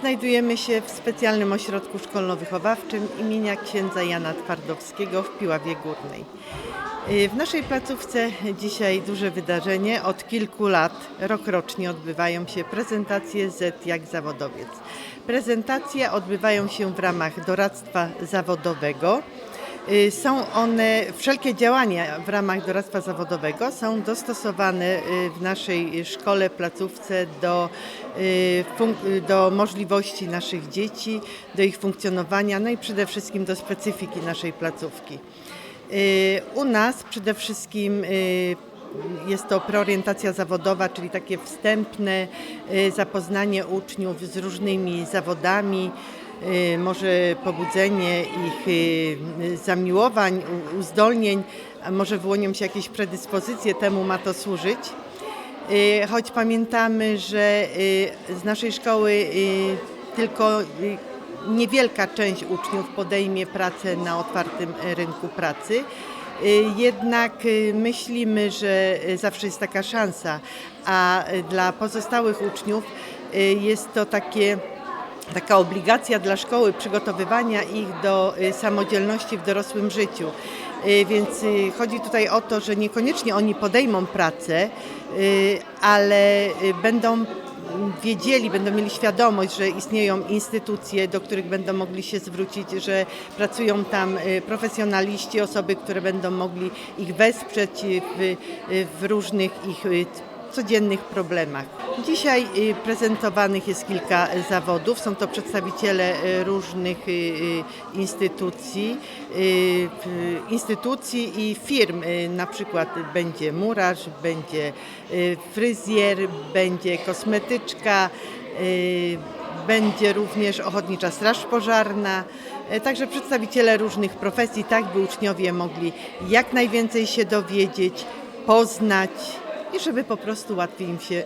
Znajdujemy się w specjalnym ośrodku szkolno-wychowawczym imienia księdza Jana Twardowskiego w Piławie Górnej. Y, W naszej placówce dzisiaj duże wydarzenie. Od kilku lat, rokrocznie odbywają się prezentacje Z jak zawodowiec. Prezentacje odbywają się w ramach doradztwa zawodowego. Y, Są one, wszelkie działania w ramach doradztwa zawodowego są dostosowane y, w naszej szkole, placówce do, y, do możliwości naszych dzieci, do ich funkcjonowania, no i przede wszystkim do specyfiki naszej placówki. U nas przede wszystkim jest to preorientacja zawodowa, czyli takie wstępne zapoznanie uczniów z różnymi zawodami, może pobudzenie ich y, zamiłowań, uzdolnień, może wyłonią się jakieś predyspozycje, temu ma to służyć. Y, Choć pamiętamy, że y, z naszej szkoły y, tylko y, niewielka część uczniów podejmie pracę na otwartym y, rynku pracy. Y, Jednak y, myślimy, że y, zawsze jest taka szansa, a y, dla pozostałych uczniów y, jest to takie taka obligacja dla szkoły przygotowywania ich do y, samodzielności w dorosłym życiu. Y, Więc y, chodzi tutaj o to, że niekoniecznie oni podejmą pracę, ale będą wiedzieli, będą mieli świadomość, że istnieją instytucje, do których będą mogli się zwrócić, że pracują tam profesjonaliści, osoby, które będą mogli ich wesprzeć w, w różnych ich codziennych problemach. Dzisiaj y, prezentowanych jest kilka y, zawodów. Są to przedstawiciele y, różnych instytucji, instytucji i firm. Na przykład będzie murarz, będzie fryzjer, będzie kosmetyczka, będzie również ochotnicza straż pożarna. Także przedstawiciele różnych profesji, tak by uczniowie mogli jak najwięcej się dowiedzieć, poznać i żeby po prostu łatwiej im się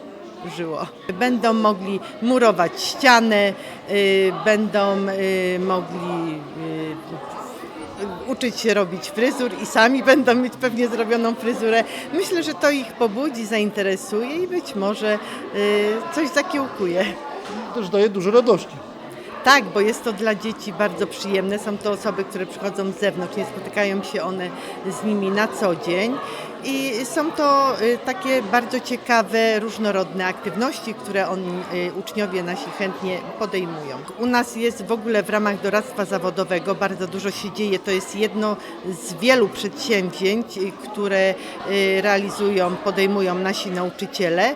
żyło. Będą mogli murować ścianę, y, będą y, mogli y, uczyć się robić fryzur i sami będą mieć pewnie zrobioną fryzurę. Myślę, że to ich pobudzi, zainteresuje i być może y, coś zakiełkuje. Też daje dużo radości. Tak, bo jest to dla dzieci bardzo przyjemne. Są to osoby, które przychodzą z zewnątrz, nie spotykają się one z nimi na co dzień. I są to y, takie bardzo ciekawe, różnorodne aktywności, które oni, y, uczniowie nasi chętnie podejmują. U nas jest w ogóle w ramach doradztwa zawodowego bardzo dużo się dzieje. To jest jedno z wielu przedsięwzięć, y, które realizują, podejmują nasi nauczyciele.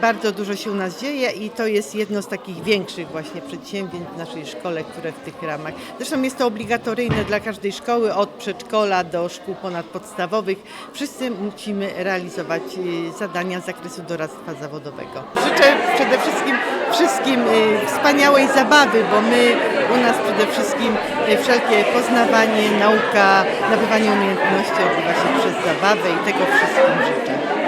Bardzo dużo się u nas dzieje i to jest jedno z takich większych właśnie przedsięwzięć w naszej szkole, które w tych ramach. Zresztą jest to obligatoryjne dla każdej szkoły, od przedszkola do szkół ponadpodstawowych. Wszyscy musimy realizować y, zadania z zakresu doradztwa zawodowego. Życzę przede wszystkim wszystkim y, wspaniałej zabawy, bo my u nas przede wszystkim y, wszelkie poznawanie, nauka, nabywanie umiejętności odbywa się przez zabawę i tego wszystkim życzę.